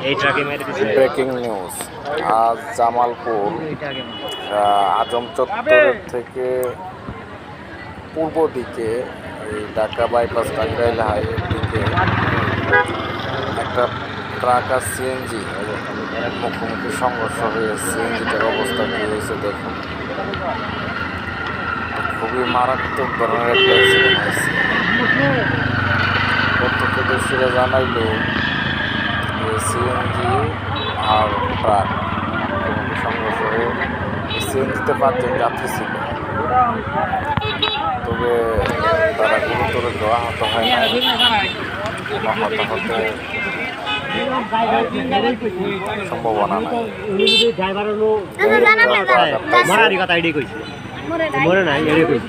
Breaking news, আজ জামালপুর আজম চত্বরের থেকে পূর্ব দিকে, এই ঢাকা বাইপাস টাঙ্গাইল হাইওয়ের দিকে একটা ট্রাক আর সিএনজি, মুখোমুখি সংঘর্ষ হয়ে সিএনজিটার অবস্থা কী হয়েছে দেখুন। খুবই মারাত্মক ধরনের একটা অ্যাক্সিডেন্ট প্রত্যক্ষদর্শীরা জানাইল সিএনজি আর ট্রাক সংঘর্ষ হয়ে সিএনজিতে পাঁচজন যাত্রী ছিল তবে তারা গুরুতর দেওয়া আহত হয় না কোনো হতাহতের সম্ভাবনা নাই। মরে নাই। কইছে।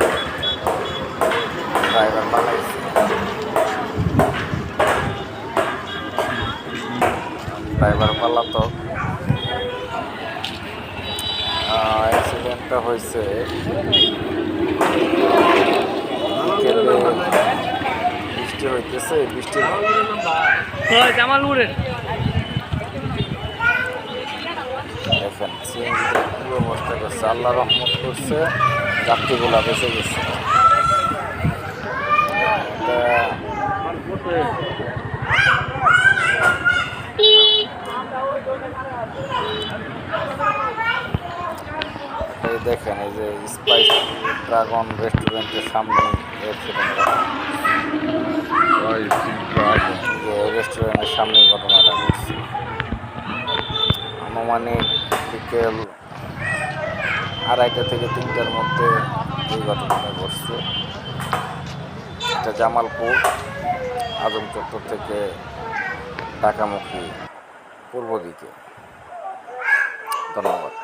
ড্রাইভার পালাইছে ড্রাইভার পালাতক অ্যাক্সিডেন্টটা হয়েছে। বৃষ্টি হইতেছে বৃষ্টির জামালপুরের দেখেন সিএনজিতে কি অবস্থা করছে? আল্লাহ রহমত করছে যাত্রীগুলা বেঁচে গেছে এটা এই দেখেন এই যে স্পাইস ড্রাগন রেস্টুরেন্টের সামনে রেস্টুরেন্টের সামনে ঘটনাটা ঘটছে। আনুমানিক বিকেল আড়াইটা থেকে তিনটার মধ্যে এই ঘটনাটা ঘটছে। এটা জামালপুর। আজম চত্বর থেকে ঢাকামুখী পূর্ব দিকে। ধন্যবাদ।